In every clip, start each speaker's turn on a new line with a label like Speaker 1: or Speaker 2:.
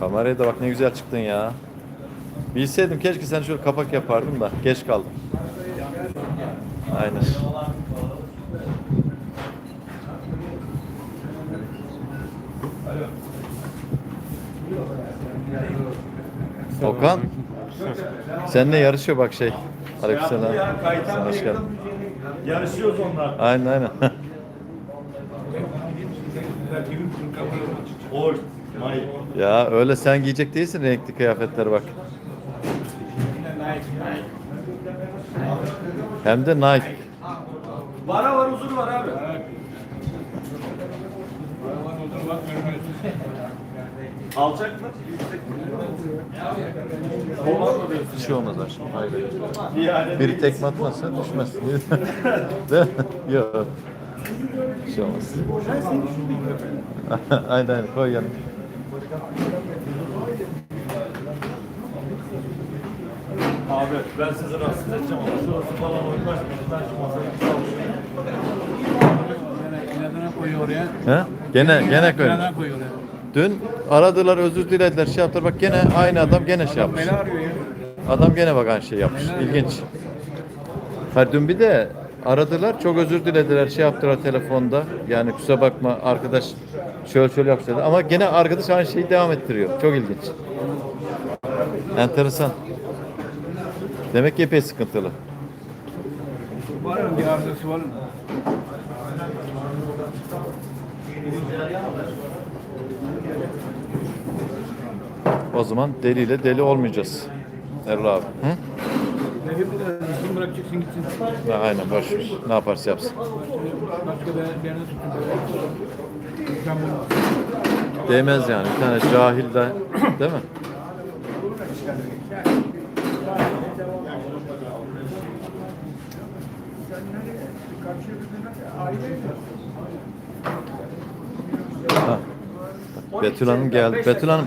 Speaker 1: Kameraya da bak ne güzel çıktın ya. Bilseydim keşke sen şöyle kapak yapardım da geç kaldım. Aynen. Okan. Seninle yarışıyor bak şey. Aleykümselam. Hoş geldin.
Speaker 2: Yarışıyoruz onlar.
Speaker 1: Aynen aynen. ya öyle sen giyecek değilsin renkli kıyafetler bak. Hem de Nike.
Speaker 2: Vara var huzur var abi. Alacak mı?
Speaker 1: Bir şey olmaz aşkım. Hayır.
Speaker 2: Yani
Speaker 1: Biri tekme atmazsa düşmez. Değil mi? Yok. Bir şey olmaz. aynen aynen koy yanına.
Speaker 2: Abi ben sizi rahatsız edeceğim ama şurası falan uymaz. Ben şu masayı.
Speaker 3: İnadına koyuyor oraya.
Speaker 1: He? Gene gene
Speaker 3: koyuyor oraya.
Speaker 1: Dün aradılar özür dilediler şey yaptılar bak gene aynı adam gene şey yapmış.
Speaker 3: Beni arıyor ya.
Speaker 1: Adam gene bak aynı şey yapmış. İlginç. Hayır dün bir de aradılar çok özür dilediler şey yaptılar telefonda. Yani kusura bakma arkadaş şöyle şöyle dedi. Ama gene arkadaş aynı şeyi devam ettiriyor. Çok ilginç. Enteresan. Demek ki epey sıkıntılı.
Speaker 3: Var mı bir arızası var mı?
Speaker 1: O zaman deliyle deli olmayacağız. Erol abi. Hı?
Speaker 3: De bırakacaksın gitsin.
Speaker 1: Ha, aynen boş ver. Ne yaparsa yapsın.
Speaker 3: Başka bir yerine tutun.
Speaker 1: Değmez yani. Bir tane cahil de değil mi? Ha. Bak, Betül Hanım geldi. Betül Hanım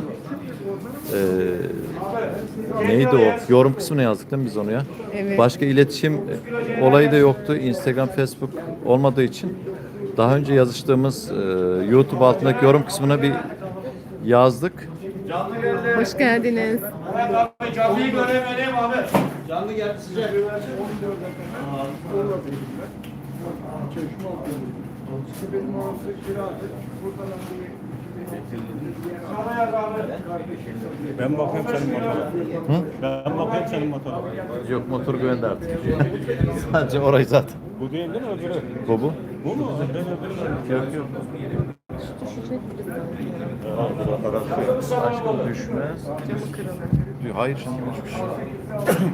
Speaker 1: eee, neydi o? Yorum kısmına yazdık değil mi biz onu ya?
Speaker 4: Evet.
Speaker 1: Başka iletişim olayı da yoktu. Instagram, Facebook olmadığı için daha önce yazıştığımız eee, YouTube altındaki yorum kısmına bir yazdık.
Speaker 4: Hoş geldiniz.
Speaker 2: Abi canlıyı göremedim abi. Canlı gel sıcak.
Speaker 5: Ben bakayım senin motora. Ben bakayım senin motora.
Speaker 1: Yok motor güvende artık. Sadece orayı zaten.
Speaker 5: Bu değil değil mi öbürü?
Speaker 1: Bu bu.
Speaker 5: Bu mu? Ben öbürü.
Speaker 1: Yok yok. Aşkım düşmez. Hayır canım hiçbir şey.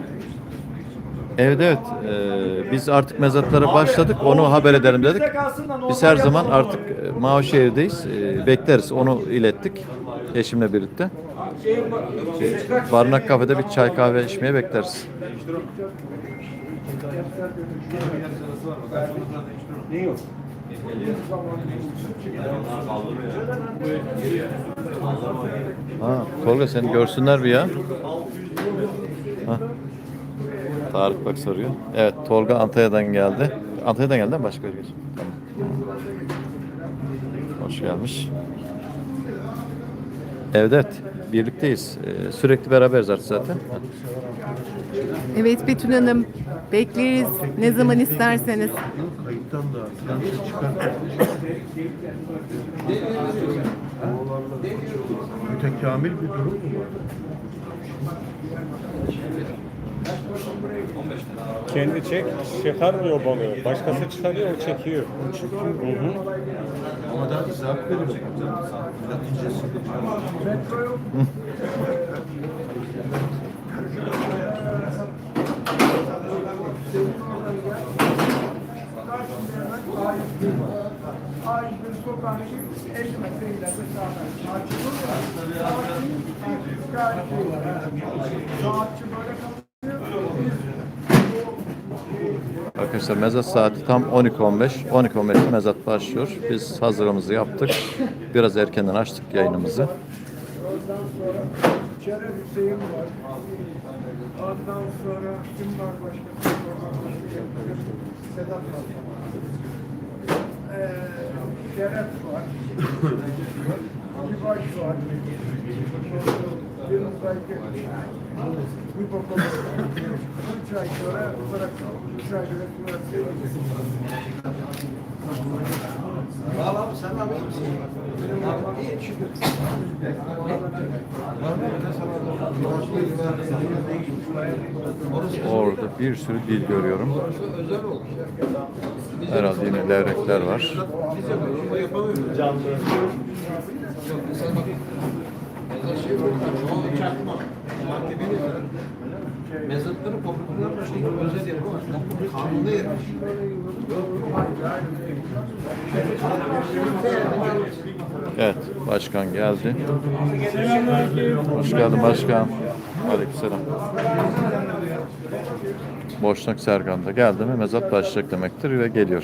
Speaker 1: Evet evet. Ee, biz artık mezatlara başladık. Onu haber edelim dedik. Biz her zaman artık e, Mavişehir'deyiz. Ee, bekleriz. Onu ilettik. Eşimle birlikte. Ee, Barınak kafede bir çay kahve içmeye bekleriz. Ha, Tolga seni görsünler bir ya. Ha. Tarık bak soruyor. Evet Tolga Antalya'dan geldi. Antalya'dan geldi mi başka bir? Tamam. Hoş gelmiş. Evet evet birlikteyiz. Ee, sürekli beraberiz artık zaten. Ha.
Speaker 4: Evet Betül Hanım. Bekleriz. Ne zaman isterseniz.
Speaker 6: Kayıttan da çıkartıyor. Mütekamil bir durum mu var?
Speaker 5: Kendi çek, çıkarmıyor balığı. Başkası çıkarıyor, o çekiyor. Hı hı.
Speaker 6: Ama da zapt veriyor.
Speaker 1: Arkadaşlar mezat saati tam 12.15. 12.15'te mezat başlıyor. Biz hazırlığımızı yaptık. Biraz erkenden açtık yayınımızı.
Speaker 7: Kerem Hüseyin var. Ondan sonra kim var başka? Sedat var. Ee, Deret var. Bir baş var. Bir belki bir bakalım. Üç ay sonra sonra
Speaker 1: Orada bir sürü dil görüyorum. Herhalde yine levrekler var.
Speaker 8: Mezatları komutanlar şey özel yapı var. Kanunda yer.
Speaker 1: Evet, başkan geldi. Hoş geldin başkan. Aleykümselam. Boşnak Serkan da geldi mi mezat başlayacak demektir ve geliyor.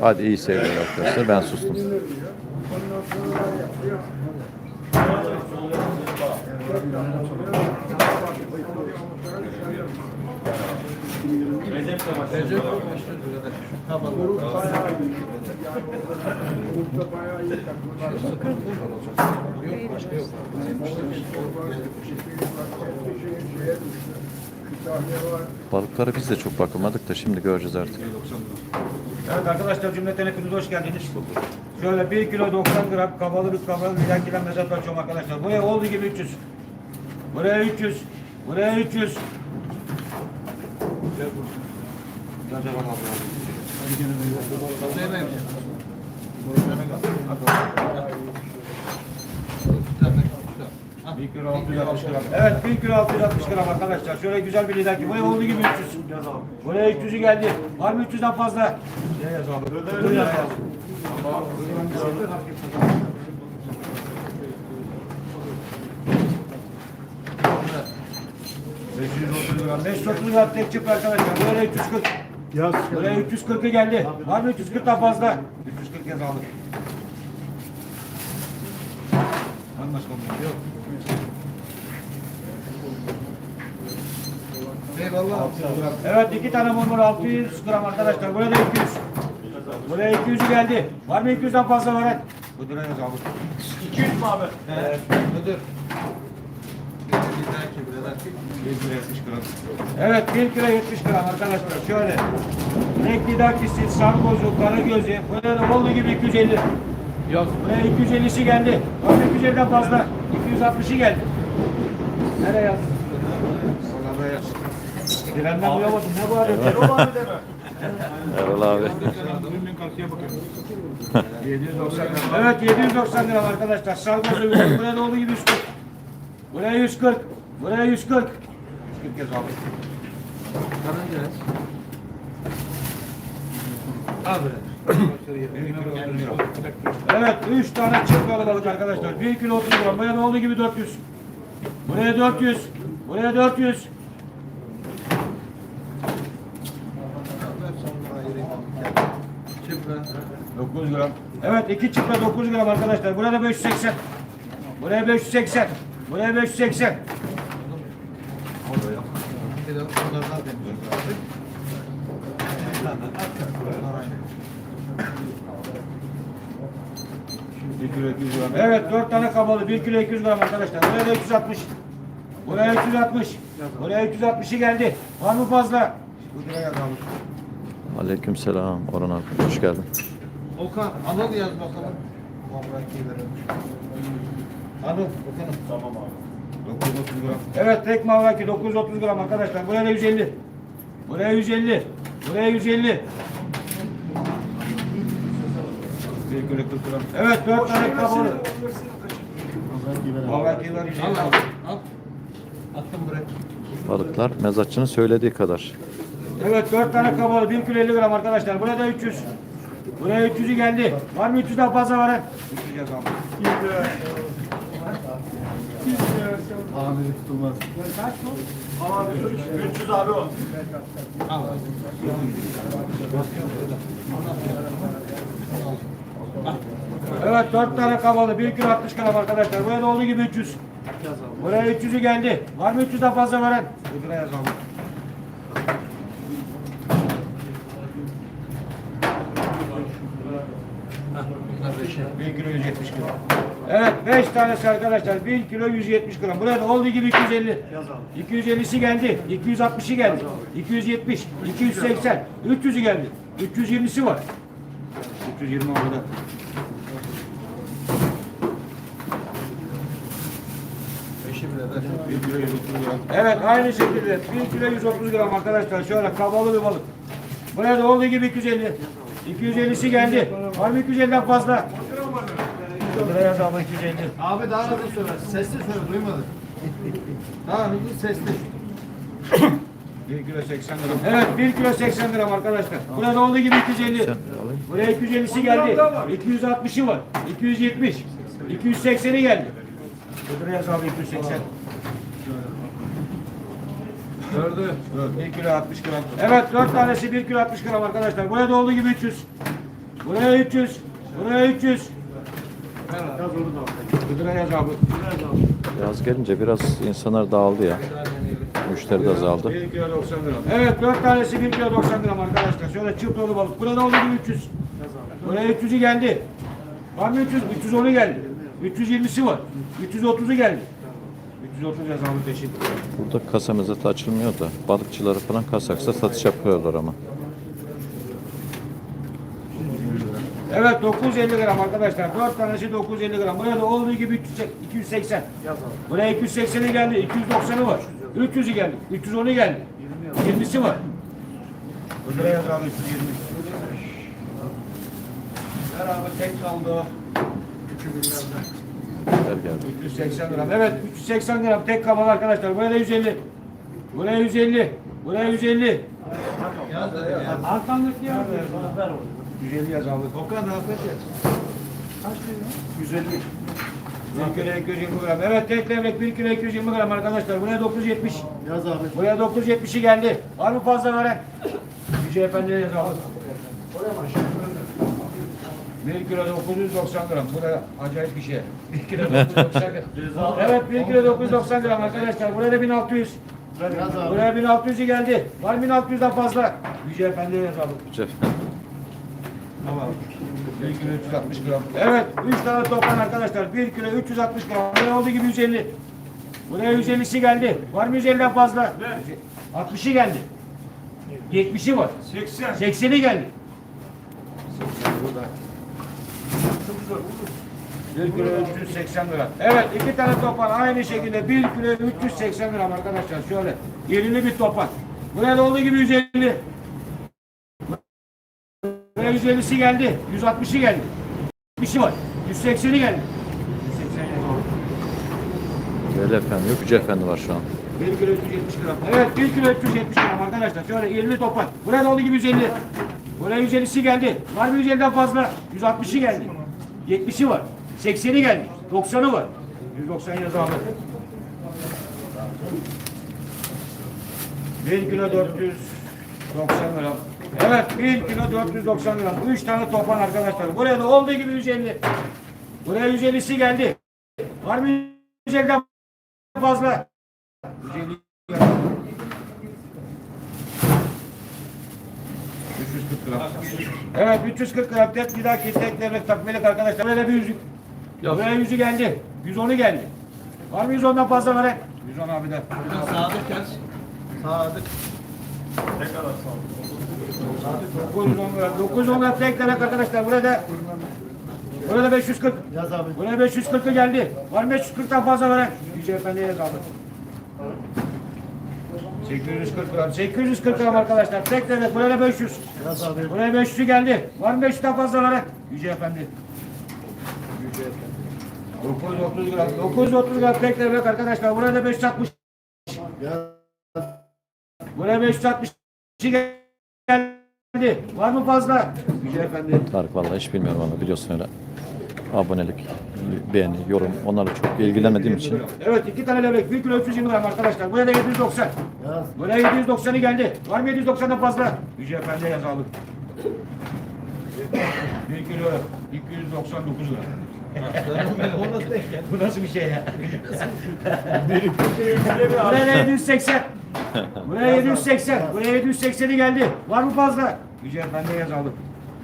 Speaker 1: Hadi iyi seyirler arkadaşlar. Ben sustum.
Speaker 7: Takımlar.
Speaker 1: Balıklara biz de çok bakamadık da şimdi göreceğiz artık.
Speaker 9: Evet arkadaşlar cümleten hepiniz hoş geldiniz. Şöyle 1 kilo 90 gram kabalı bir kabalı bir dakika mezat açıyorum arkadaşlar. Buraya olduğu gibi 300. Buraya 300. Buraya 300. Bir kilo 660 gram. Evet 1 kilo 660 gram arkadaşlar. Şöyle güzel bir lider ki. Buraya olduğu gibi 300. Buraya 300'ü geldi. Var mı 300'den fazla? Ne yazalım? Buraya yaz. gram. 530 gram tek çift arkadaşlar. Buraya 340. Yaz. Buraya 340'ı geldi. Var mı 340'tan fazla? 340 yazalım. Anlaşıldı. Yok.
Speaker 8: Eyvallah.
Speaker 9: Evet iki tane mumur 600 gram arkadaşlar. Burada 200. Buraya 200'ü geldi. Var mı 200'den fazla var? Bu liraya yazalım. 200 mü abi? Evet.
Speaker 8: Müdür.
Speaker 9: Evet 1 kilo 70 gram arkadaşlar. Şöyle. Renkli dakisi, sarkozu, karagözü. Da olduğu gibi 250. Yok. Buraya 250'si geldi. Var mı 250'den fazla? 260'ı geldi. Nereye yaz? Direnden bulamadım. Ne bu adet? Erol abi deme.
Speaker 1: Erol abi.
Speaker 9: Evet 790 gram arkadaşlar. Sargozu buraya da olduğu gibi 140. Buraya 140. Buraya 140. 140 kez aldık. Evet 3 tane çift balık arkadaşlar. 1 kilo 30 gram. Buraya da olduğu gibi 400. Buraya 400. Buraya 400.
Speaker 8: Çıpra.
Speaker 9: 9 gram. Evet iki çift 9 gram arkadaşlar. Burada 580. Buraya 580. Buraya 580.
Speaker 8: Bir de deniyoruz.
Speaker 9: Evet 4 tane kabalı 1 kilo 200 gram arkadaşlar. Buraya da 360. Buraya 360. Buraya 360'ı geldi. Var mı fazla? Yazalım.
Speaker 1: Aleykümselam Orhan abi. Hoş geldin.
Speaker 8: Okan, Anıl yaz bakalım.
Speaker 9: Anıl. Bakalım. Tamam abi. 930 gram. Evet tek mavaki 930 gram arkadaşlar. Buraya da 150. Buraya 150. Buraya 150. Bir kilo 40 gram. Evet 4 tane kabalı. Mavaki var 150.
Speaker 8: Al al. Attım buraya.
Speaker 1: Balıklar mezatçının söylediği kadar.
Speaker 9: Evet 4 tane kabalı 1 kilo 50 gram arkadaşlar. Burada 300. Buraya 300'ü geldi. Var mı 300'den fazla var? 300 yazalım. Evet 4 tane kabalı 1 kilo 60 gram arkadaşlar. Buraya da olduğu gibi 300. Buraya 300'ü geldi. Var mı 300'den fazla? Bu liraya yazalım.
Speaker 8: Bunlar beşer.
Speaker 9: Evet 5 tanesi arkadaşlar 1 kilo 170 gram. Buraya da olduğu gibi 250. 250'si geldi. 260'ı geldi. 270, 280, 300'ü geldi. 320'si var. 320 orada. Evet aynı şekilde 1 kilo 130 gram arkadaşlar şöyle kabalı bir balık. Buraya da olduğu gibi 250. 250'si geldi. Var mı 250'den fazla? Buraya yazalım 250.
Speaker 8: Abi daha hızlı söyle. Sesli söyle duymadık. Daha hızlı sesli.
Speaker 9: 1 kilo 80 gram. Evet 1 kilo 80 gram arkadaşlar. Burada olduğu gibi 250. Buraya 250'si geldi. 260'ı var. 270. 280'i geldi. Buraya yazalım 280.
Speaker 8: Gördü.
Speaker 9: 1 kilo 60 gram. Evet 4 tanesi 1 kilo 60 gram arkadaşlar. Buraya da olduğu gibi 300. Buraya 300. Buraya 300. Yaz
Speaker 1: gelince biraz insanlar dağıldı ya. Müşteri de azaldı.
Speaker 9: 1 kilo 90 gram. Evet 4 tanesi 1 kilo 90 gram arkadaşlar. Şöyle çift dolu balık. Burada olduğu gibi 300. Buraya 300'ü geldi. Var mı 300? 310'u geldi. 320'si var. 330'u geldi. 330 yaz abi peşin.
Speaker 1: Burada kasa mezatı açılmıyor da balıkçıları falan kasaksa satış yapıyorlar ama.
Speaker 9: Evet 950 gram arkadaşlar. 4 tanesi 950 gram. Buraya da olduğu gibi 280. Yazalım. Buraya 280'i geldi. 290'ı var. 300'ü geldi. 310'u geldi. 20'si var. Buraya yazalım 320.
Speaker 8: Beraber tek kaldı.
Speaker 9: 380 gram. Evet 380 gram tek kabalı arkadaşlar. Buraya da 150. Buraya 150. Buraya 150. Arkamdaki yer. 150 yaz aldık.
Speaker 8: Okan da afet yaz. Kaç kilo?
Speaker 9: 150. Bir kilo 220 gram. Evet tek devlet 1 kilo 220 gram arkadaşlar. Buraya 970.
Speaker 8: Yaz Ahmet.
Speaker 9: Buraya 970'i geldi. Var mı fazla veren? Yüce Efendi'ye yaz Ahmet. Koyamam 1 kilo 990 gram. Bu da acayip bir şey. 1 kilo 990 gram. evet 1 kilo 990 gram arkadaşlar. Buraya da 1600. Buraya 1600'ü geldi. Var 1600'den fazla. Yüce Efendi'ye yaz
Speaker 1: Ahmet. Yüce Efendi.
Speaker 9: Tamam. 1 kilo 360 gram. Evet 3 tane toplam arkadaşlar. 1 kilo 360 gram. Buraya olduğu gibi 150. Buraya 150'si geldi. Var mı 150'den fazla? 60'ı geldi. 70'i var.
Speaker 2: 80.
Speaker 9: 80'i geldi. 80 burada. 1 kilo 380 gram. Evet iki tane topan aynı şekilde 1 kilo 380 gram arkadaşlar. Şöyle yerine bir topan. Buraya da olduğu gibi 150. Buraya 150'si geldi. 160'ı geldi. 70'i var. 180'i geldi. 180 yazalım.
Speaker 1: Veli Efendi yok. Yüce Efendi var şu an.
Speaker 9: 1 kilo 370 gram. Evet 1 kilo 370 gram arkadaşlar. Şöyle 20 topan. Buraya da olduğu gibi 150. Buraya 150'si geldi. Var mı 150'den fazla? 160'ı geldi. 70'i var. 80'i geldi. 90'ı var. 190 yazalım. 1 kilo 490 gram. Evet 1 kilo 490 gram. 3 tane topan arkadaşlar. Buraya da olduğu gibi 150. Buraya 150'si geldi. Var mı 150'den fazla? 150 340 gram. Evet 340 gram tek bir dahaki tek devlet takmelik arkadaşlar. Böyle bir yüzük. Buraya yüzü geldi. 110'u geldi. Var mı 110'dan fazla veren? 110 abi de.
Speaker 8: Sadık yaz. Sadık.
Speaker 9: 910 gram. 910 gram tek devlet arkadaşlar. Burada Burada 540.
Speaker 8: Yaz abi.
Speaker 9: Buraya 540'ı geldi. Var mı 540'tan fazla veren? Yüce Efendi'ye yazalım. 840 gram. 840 gram arkadaşlar. Tek devlet. Buraya 500.
Speaker 8: Yaz abi.
Speaker 9: Buraya 500'ü geldi. Var mı 500'den fazla veren? Yüce Efendi. 930 gram. 930 gram tek devlet arkadaşlar. Buraya da 560.
Speaker 8: Yaz.
Speaker 9: Buraya 560 geldi. Var mı fazla? Yüce Efendi.
Speaker 1: Tarık vallahi hiç bilmiyorum ama biliyorsun öyle. Abonelik, beğeni, yorum onlarla çok ilgilenmediğim için
Speaker 9: Evet iki tane levrek 1 kilo 320 gram arkadaşlar. Buraya da 790.
Speaker 8: Yaz.
Speaker 9: Buraya 790'ı geldi. Var mı 790'dan fazla? Yüce Efendi'ye yazalım. 1 kilo 299 gram. Bu nasıl bir şey ya? Buraya 780. Buraya 780. Buraya 780'i geldi. Var mı fazla? Yüce Efendi'ye yazalım.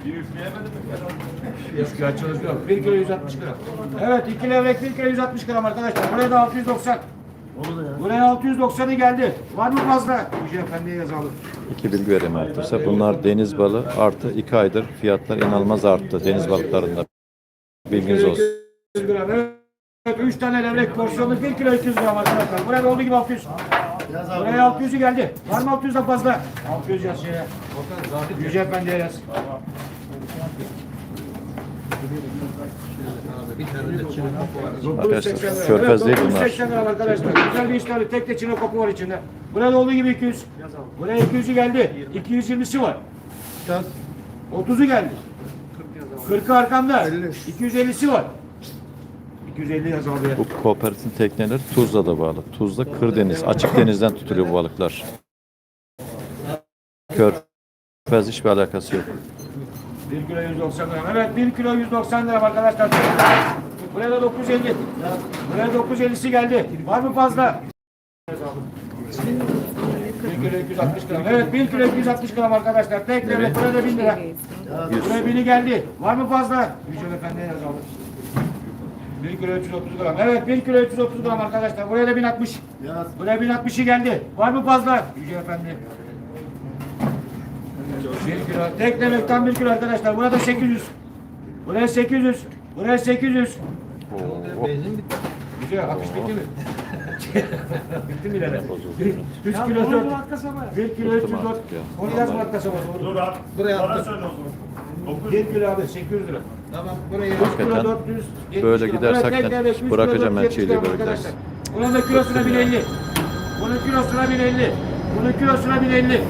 Speaker 2: Bir üfleyemedim mi?
Speaker 9: Üç kilo. 1 kilo 160 gram. Evet 2 levrek 1 kilo 160 gram arkadaşlar. Buraya da 690. Buraya 690'ı geldi. Var mı fazla? Yüce Efendi'ye yazalım.
Speaker 1: İki bilgi vereyim arkadaşlar. Bunlar deniz balığı artı iki aydır fiyatlar inanılmaz arttı deniz balıklarında. Bilginiz olsun.
Speaker 9: 100 gram. Evet. 3 tane levrek porsiyonu 1 kilo 200 gram arkadaşlar. Buraya da olduğu gibi 600. Buraya 600'ü geldi. Var mı 600'den fazla? 600 yaz şeye. Yüce Efendi'ye yaz.
Speaker 1: Arkadaşlar, körfez değil bunlar.
Speaker 9: 980 gram arkadaşlar. Güzel bir işleri tek de çine kopu var içinde. Buraya da olduğu gibi 200. Buraya 200'ü geldi. 220'si var. 30'u geldi. 40'ı arkamda. 250'si var. 250 yaz abi.
Speaker 1: Bu kooperatifin tekneleri Tuzla'da bağlı. Tuzla Kırdeniz, açık denizden tutuluyor bu balıklar. Körfez hiçbir alakası yok.
Speaker 9: 1 kilo 190 gram. Evet 1 kilo 190 gram arkadaşlar. Buraya da 950. Buraya 950'si geldi. Var mı fazla? 1 kilo 260 gram. Evet 1 kilo 260 gram arkadaşlar. Tek devlet buraya da 1000 lira. Buraya 1000'i geldi. Var mı fazla? Yücel Efendi'ye yazalım. 1 kilo 330 gram. Evet 1 kilo 330 gram arkadaşlar. Buraya da 1060. Buraya 1060'ı geldi. Var mı fazla? Yücel Efendi. 1 kilo. Tek demekten 1 kilo arkadaşlar. Burada 800. Buraya 800. Buraya 800. Güzel. Akış bitti mi? Bitti mi Lele? 3 kilo 4. 1 kilo 304. Onu yaz bırak kasabası.
Speaker 2: Dur abi.
Speaker 8: Buraya
Speaker 2: Bana
Speaker 8: attım.
Speaker 2: söyle o zaman. 900
Speaker 9: 1 kilo abi 800 lira.
Speaker 8: Tamam burayı
Speaker 9: 3 kilo
Speaker 1: Hakikaten
Speaker 9: 470
Speaker 1: böyle gidersek ben
Speaker 9: üç
Speaker 1: bırakacağım ben
Speaker 9: 470
Speaker 1: çiğliği
Speaker 9: gram
Speaker 1: böyle giderse.
Speaker 9: Bunun da kilosuna 1050. Bunun kilosuna 1050. Bunun kilosuna 1050.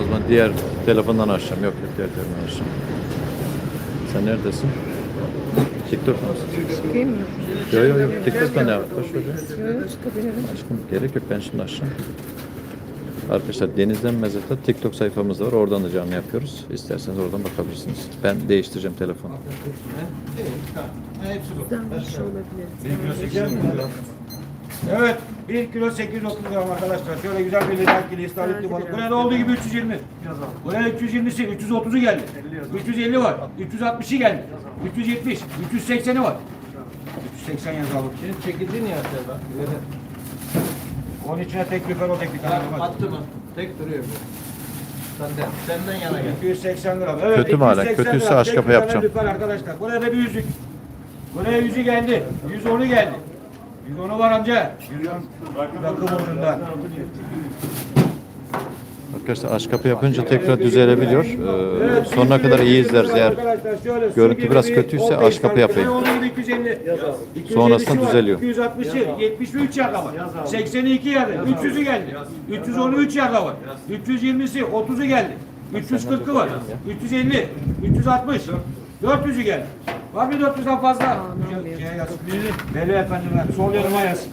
Speaker 1: O zaman diğer telefondan açacağım. Yok yok diğer telefondan açacağım. Sen neredesin? TikTok musun?
Speaker 4: Çıkayım mı?
Speaker 1: Yok yok yok. TikTok'tan ne yap? Boş ver.
Speaker 4: Yok çıkabilirim.
Speaker 1: Aşkım gerek yok ben şimdi açacağım. Arkadaşlar Denizden Mezat'ta TikTok sayfamız var. Oradan da canlı yapıyoruz. İsterseniz oradan bakabilirsiniz. Ben değiştireceğim telefonu.
Speaker 8: Hepsi bu.
Speaker 4: Güzelmiş olabilir.
Speaker 9: Evet. 1 kilo 830 gram arkadaşlar. Şöyle güzel bir lider kili istavritli balık. Buraya da olduğu gibi 320. Buraya 320'si, 330'u geldi. 350 var. 360'ı geldi. 370, 380'i var. 380 yazalım.
Speaker 8: Şimdi çekildin ya Serdar.
Speaker 9: Onun içine tek yukarı o tek yukarı.
Speaker 8: Bak, Attı mı? Tek duruyor bu. Senden, senden yana gel.
Speaker 9: 280 gram. Evet,
Speaker 1: Kötü mü hala?
Speaker 9: 280
Speaker 1: Kötüyse
Speaker 9: gram. Tek
Speaker 1: kapı
Speaker 9: yukarı
Speaker 1: yapacağım.
Speaker 9: arkadaşlar. Buraya da bir yüzük. Buraya yüzü geldi. 110'u geldi. 110'u var amca. 110 rakım ucunda.
Speaker 1: Arkadaşlar aç kapı yapınca tekrar düzelebiliyor. Ee, sonuna kadar iyi izleriz eğer görüntü biraz kötüyse aç kapı yapayım. Sonrasında düzeliyor.
Speaker 9: 260'ı, 73 yaka var. 82 yaka, 300'ü geldi. 313 yaka var. 320'si, 30'u geldi. 340'ı var. 350, 360, 400'ü geldi. Var mı 400'den fazla? Şey yaz. Veli efendim, sol yanıma yaz.